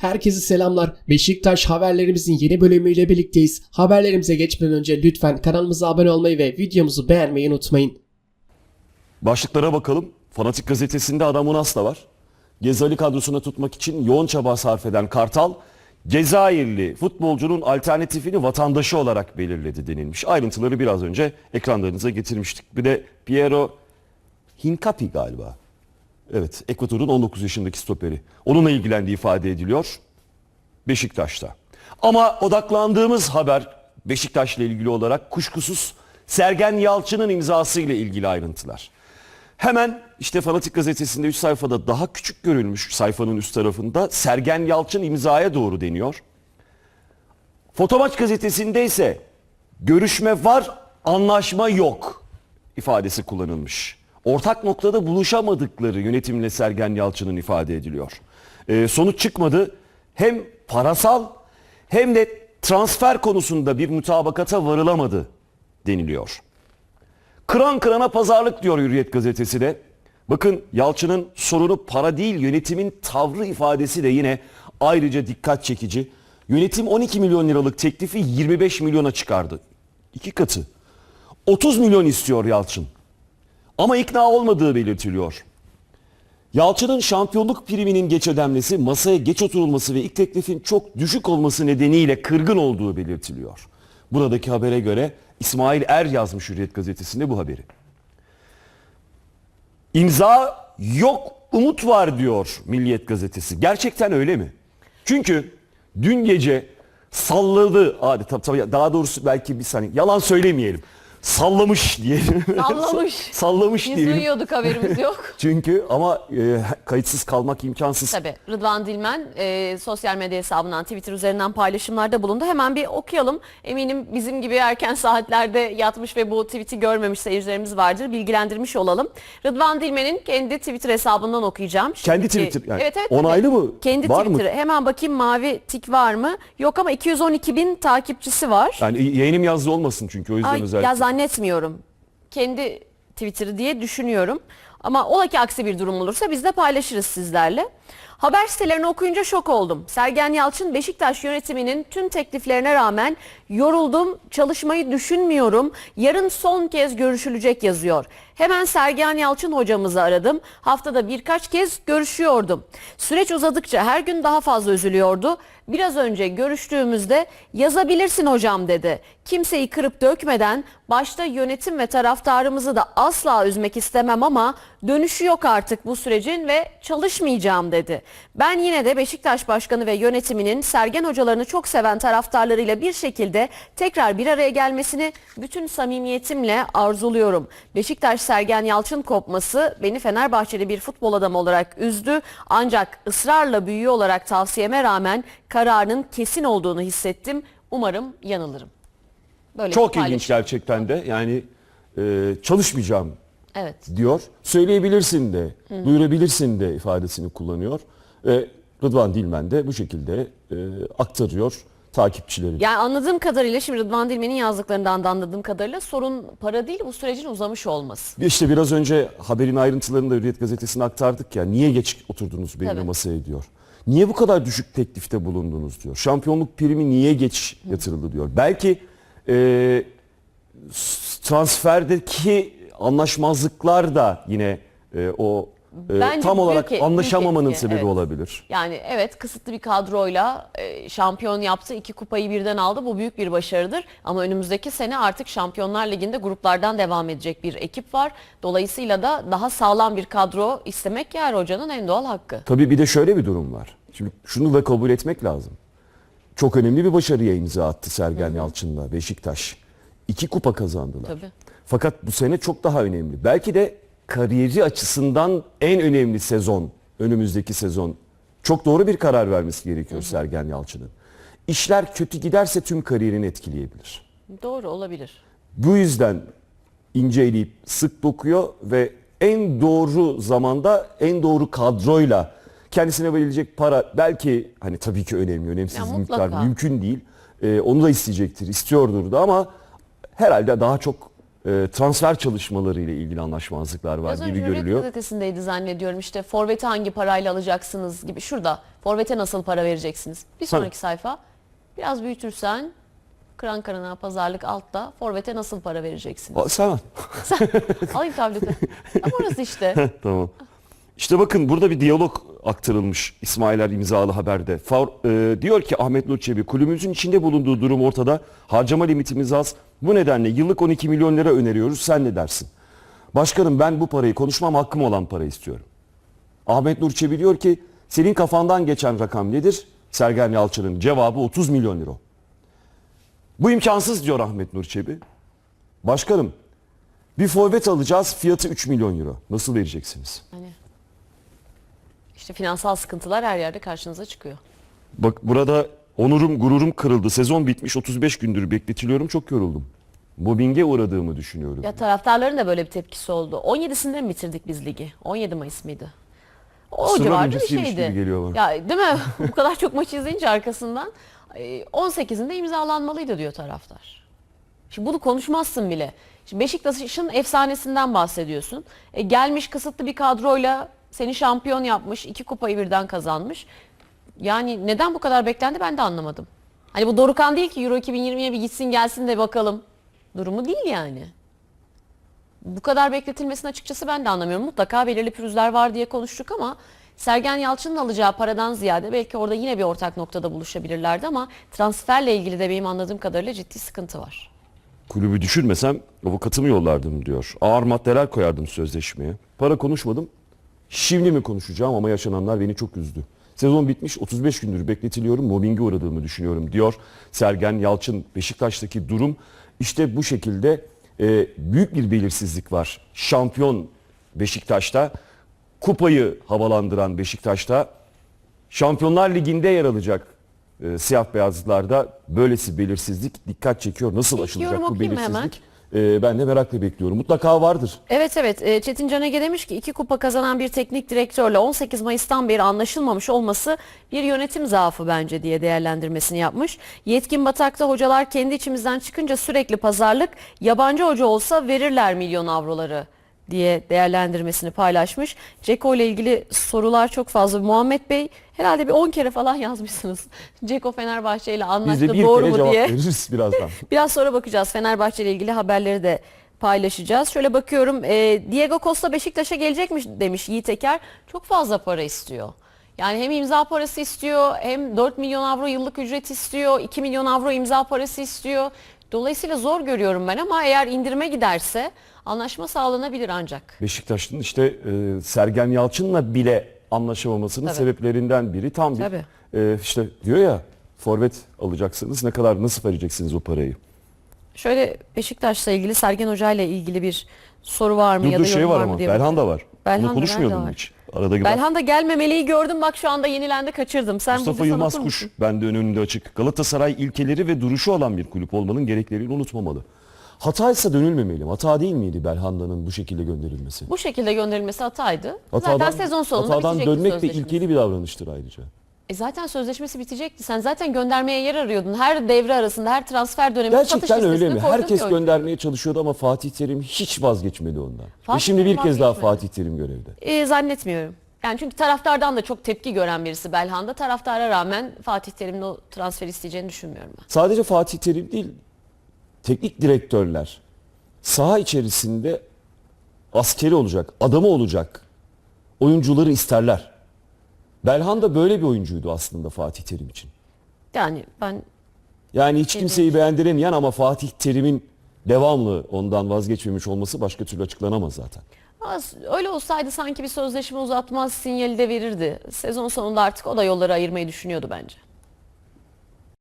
Herkese selamlar. Beşiktaş haberlerimizin yeni bölümüyle birlikteyiz. Haberlerimize geçmeden önce lütfen kanalımıza abone olmayı ve videomuzu beğenmeyi unutmayın. Başlıklara bakalım. Fanatik gazetesinde Adam Unas da var. Gezali kadrosuna tutmak için yoğun çaba sarf eden Kartal, Cezayirli futbolcunun alternatifini vatandaşı olarak belirledi denilmiş. Ayrıntıları biraz önce ekranlarınıza getirmiştik. Bir de Piero Hincapi galiba. Evet, Ekvator'un 19 yaşındaki stoperi. Onunla ilgilendiği ifade ediliyor. Beşiktaş'ta. Ama odaklandığımız haber Beşiktaş'la ilgili olarak kuşkusuz Sergen Yalçın'ın imzası ile ilgili ayrıntılar. Hemen işte Fanatik gazetesinde 3 sayfada daha küçük görülmüş sayfanın üst tarafında Sergen Yalçın imzaya doğru deniyor. Fotomaç gazetesinde ise görüşme var, anlaşma yok ifadesi kullanılmış. Ortak noktada buluşamadıkları yönetimle Sergen Yalçın'ın ifade ediliyor. Ee, sonuç çıkmadı. Hem parasal hem de transfer konusunda bir mutabakata varılamadı deniliyor. Kıran kırana pazarlık diyor Hürriyet gazetesi de. Bakın Yalçın'ın sorunu para değil yönetimin tavrı ifadesi de yine ayrıca dikkat çekici. Yönetim 12 milyon liralık teklifi 25 milyona çıkardı. İki katı. 30 milyon istiyor Yalçın. Ama ikna olmadığı belirtiliyor. Yalçın'ın şampiyonluk priminin geç ödenmesi, masaya geç oturulması ve ilk teklifin çok düşük olması nedeniyle kırgın olduğu belirtiliyor. Buradaki habere göre İsmail Er yazmış Hürriyet gazetesinde bu haberi. İmza yok umut var diyor Milliyet gazetesi. Gerçekten öyle mi? Çünkü dün gece salladı adeta daha doğrusu belki bir saniye yalan söylemeyelim. Sallamış diyelim. Sallamış. Sallamış Biz diyelim. duyuyorduk haberimiz yok. Çünkü ama e, kayıtsız kalmak imkansız. Tabii Rıdvan Dilmen e, sosyal medya hesabından Twitter üzerinden paylaşımlarda bulundu. Hemen bir okuyalım. Eminim bizim gibi erken saatlerde yatmış ve bu tweet'i görmemiş seyircilerimiz vardır. Bilgilendirmiş olalım. Rıdvan Dilmen'in kendi Twitter hesabından okuyacağım. Kendi Şimdiki- Twitter yani Evet evet. onaylı mı? Kendi Var mı? Twitter'ı. Hemen bakayım mavi tik var mı? Yok ama 212 bin takipçisi var. Yani yayınım yazdı olmasın çünkü o yüzden Ay, özellikle. ya zannetmiyorum. Kendi Twitter'ı diye düşünüyorum. Ama ola ki aksi bir durum olursa biz de paylaşırız sizlerle. Haber sitelerini okuyunca şok oldum. Sergen Yalçın Beşiktaş yönetiminin tüm tekliflerine rağmen yoruldum, çalışmayı düşünmüyorum. Yarın son kez görüşülecek yazıyor. Hemen Sergen Yalçın hocamızı aradım. Haftada birkaç kez görüşüyordum. Süreç uzadıkça her gün daha fazla üzülüyordu. Biraz önce görüştüğümüzde yazabilirsin hocam dedi. Kimseyi kırıp dökmeden başta yönetim ve taraftarımızı da asla üzmek istemem ama dönüşü yok artık bu sürecin ve çalışmayacağım dedi. Ben yine de Beşiktaş Başkanı ve yönetiminin Sergen hocalarını çok seven taraftarlarıyla bir şekilde tekrar bir araya gelmesini bütün samimiyetimle arzuluyorum. Beşiktaş Sergen Yalçın kopması beni Fenerbahçeli bir futbol adamı olarak üzdü. Ancak ısrarla büyüğü olarak tavsiyeme rağmen kararının kesin olduğunu hissettim. Umarım yanılırım. Böyle Çok ilginç gerçekten de. Yani e, çalışmayacağım Evet. diyor. Söyleyebilirsin de, duyurabilirsin de ifadesini kullanıyor. E, Rıdvan Dilmen de bu şekilde e, aktarıyor takipçileri. Yani anladığım kadarıyla şimdi Rıdvan Dilmen'in yazdıklarından da anladığım kadarıyla sorun para değil bu sürecin uzamış olması. İşte biraz önce haberin ayrıntılarını da Hürriyet Gazetesi'ne aktardık ya. Niye geç oturdunuz benimle Tabii. masaya diyor. Niye bu kadar düşük teklifte bulundunuz diyor. Şampiyonluk primi niye geç yatırıldı diyor. Belki e, transferdeki anlaşmazlıklar da yine e, o e, Bence tam olarak büyük e- anlaşamamanın etki, sebebi evet. olabilir. Yani evet kısıtlı bir kadroyla e, şampiyon yaptı. iki kupayı birden aldı. Bu büyük bir başarıdır. Ama önümüzdeki sene artık Şampiyonlar Ligi'nde gruplardan devam edecek bir ekip var. Dolayısıyla da daha sağlam bir kadro istemek yer hocanın en doğal hakkı. Tabii bir de şöyle bir durum var. Şimdi şunu da kabul etmek lazım. Çok önemli bir başarıya imza attı Sergen Yalçın'la Beşiktaş. İki kupa kazandılar. Tabii. Fakat bu sene çok daha önemli. Belki de kariyeri açısından en önemli sezon, önümüzdeki sezon. Çok doğru bir karar vermesi gerekiyor Sergen Yalçın'ın. İşler kötü giderse tüm kariyerini etkileyebilir. Doğru olabilir. Bu yüzden ince eleyip sık dokuyor ve en doğru zamanda en doğru kadroyla kendisine verilecek para belki hani tabii ki önemli, önemsiz Ya bir miktar mümkün değil. Ee, onu da isteyecektir, istiyordur da ama herhalde daha çok e, transfer çalışmaları ile ilgili anlaşmazlıklar var Biraz önce gibi Hürriyet görülüyor. gazetesindeydi zannediyorum. İşte forveti hangi parayla alacaksınız gibi. Şurada forvete nasıl para vereceksiniz? Bir sonraki sayfa. Biraz büyütürsen kıran kırana pazarlık altta forvete nasıl para vereceksiniz? Aa, Sen Alayım tableti. Ama orası işte. tamam. İşte bakın burada bir diyalog aktarılmış İsmailer imzalı haberde. Far- e, diyor ki Ahmet Nur Çebi kulübümüzün içinde bulunduğu durum ortada. Harcama limitimiz az. Bu nedenle yıllık 12 milyon lira öneriyoruz. Sen ne dersin? Başkanım ben bu parayı konuşmam hakkım olan para istiyorum. Ahmet Nur Çebi diyor ki senin kafandan geçen rakam nedir? Sergen Yalçın'ın cevabı 30 milyon lira. Bu imkansız diyor Ahmet Nur Çebi. Başkanım bir forvet alacağız fiyatı 3 milyon euro. Nasıl vereceksiniz? Hani işte finansal sıkıntılar her yerde karşınıza çıkıyor. Bak burada onurum gururum kırıldı. Sezon bitmiş 35 gündür bekletiliyorum çok yoruldum. Mobbinge uğradığımı düşünüyorum. Ya taraftarların da böyle bir tepkisi oldu. 17'sinde mi bitirdik biz ligi? 17 Mayıs mıydı? O Sınır civarda bir öncesiymiş şeydi. gibi geliyor bana. Ya değil mi? Bu kadar çok maç izleyince arkasından e, 18'inde imzalanmalıydı diyor taraftar. Şimdi bunu konuşmazsın bile. Şimdi Beşiktaş'ın efsanesinden bahsediyorsun. E, gelmiş kısıtlı bir kadroyla seni şampiyon yapmış, iki kupayı birden kazanmış. Yani neden bu kadar beklendi ben de anlamadım. Hani bu Dorukan değil ki Euro 2020'ye bir gitsin gelsin de bakalım. Durumu değil yani. Bu kadar bekletilmesini açıkçası ben de anlamıyorum. Mutlaka belirli pürüzler var diye konuştuk ama Sergen Yalçın'ın alacağı paradan ziyade belki orada yine bir ortak noktada buluşabilirlerdi ama transferle ilgili de benim anladığım kadarıyla ciddi sıkıntı var. Kulübü düşürmesem avukatımı yollardım diyor. Ağır maddeler koyardım sözleşmeye. Para konuşmadım. Şimdi mi konuşacağım ama yaşananlar beni çok üzdü. Sezon bitmiş 35 gündür bekletiliyorum mobbinge uğradığımı düşünüyorum diyor Sergen Yalçın. Beşiktaş'taki durum işte bu şekilde e, büyük bir belirsizlik var. Şampiyon Beşiktaş'ta kupayı havalandıran Beşiktaş'ta Şampiyonlar Ligi'nde yer alacak e, siyah beyazlılarda böylesi belirsizlik dikkat çekiyor. Nasıl İlk aşılacak bu okuyayım hemen. Belirsizlik? E, ben de merakla bekliyorum. Mutlaka vardır. Evet evet E, Çetin Canege demiş ki iki kupa kazanan bir teknik direktörle 18 Mayıs'tan beri anlaşılmamış olması bir yönetim zaafı bence diye değerlendirmesini yapmış. Yetkin Batak'ta hocalar kendi içimizden çıkınca sürekli pazarlık yabancı hoca olsa verirler milyon avroları diye değerlendirmesini paylaşmış. Ceko ile ilgili sorular çok fazla. Muhammed Bey herhalde bir 10 kere falan yazmışsınız. Ceko Fenerbahçe ile Biz anlaştı de bir doğru kere mu cevap diye. veririz birazdan. Biraz sonra bakacağız. Fenerbahçe ile ilgili haberleri de paylaşacağız. Şöyle bakıyorum. e, Diego Costa Beşiktaş'a gelecekmiş demiş Yiğit Eker. Çok fazla para istiyor. Yani hem imza parası istiyor hem 4 milyon avro yıllık ücret istiyor. 2 milyon avro imza parası istiyor. Dolayısıyla zor görüyorum ben ama eğer indirime giderse anlaşma sağlanabilir ancak. Beşiktaş'ın işte e, Sergen Yalçın'la bile anlaşamamasının Tabii. sebeplerinden biri tam bir Tabii. e, işte diyor ya forvet alacaksınız ne kadar nasıl vereceksiniz o parayı? Şöyle Beşiktaş'la ilgili Sergen Hoca ile ilgili bir soru var mı Dur ya da şey var var mı diye Belhan da var. Belhanda Bunu konuşmuyordum var? hiç. Arada bir Belhanda gelmemeliyi gördüm bak şu anda yenilendi kaçırdım. Sen Mustafa Yılmaz Kuş mısın? bende önünde açık. Galatasaray ilkeleri ve duruşu olan bir kulüp olmanın gereklerini unutmamalı. Hataysa dönülmemeli. Hata değil miydi Belhanda'nın bu şekilde gönderilmesi? Bu şekilde gönderilmesi hataydı. Hatadan, zaten sezon sonunda hatadan bitecekti dönmek de ilkeli bir davranıştır ayrıca. E zaten sözleşmesi bitecekti. Sen zaten göndermeye yer arıyordun. Her devre arasında, her transfer döneminde Gerçekten öyle mi? Herkes ki göndermeye çalışıyordu ama Fatih Terim hiç vazgeçmedi ondan. Ve Fatih şimdi bir kez daha. Fatih Terim görevde. E, zannetmiyorum. Yani çünkü taraftardan da çok tepki gören birisi Belhanda. Taraftara rağmen Fatih Terim'in o transfer isteyeceğini düşünmüyorum ben. Sadece Fatih Terim değil, teknik direktörler saha içerisinde askeri olacak, adamı olacak oyuncuları isterler. Belhanda böyle bir oyuncuydu aslında Fatih Terim için. Yani ben Yani hiç kimseyi beğendiremeyen ama Fatih Terim'in devamlı ondan vazgeçmemiş olması başka türlü açıklanamaz zaten. az, öyle olsaydı sanki bir sözleşme uzatmaz sinyali de verirdi. Sezon sonunda artık o da yolları ayırmayı düşünüyordu bence.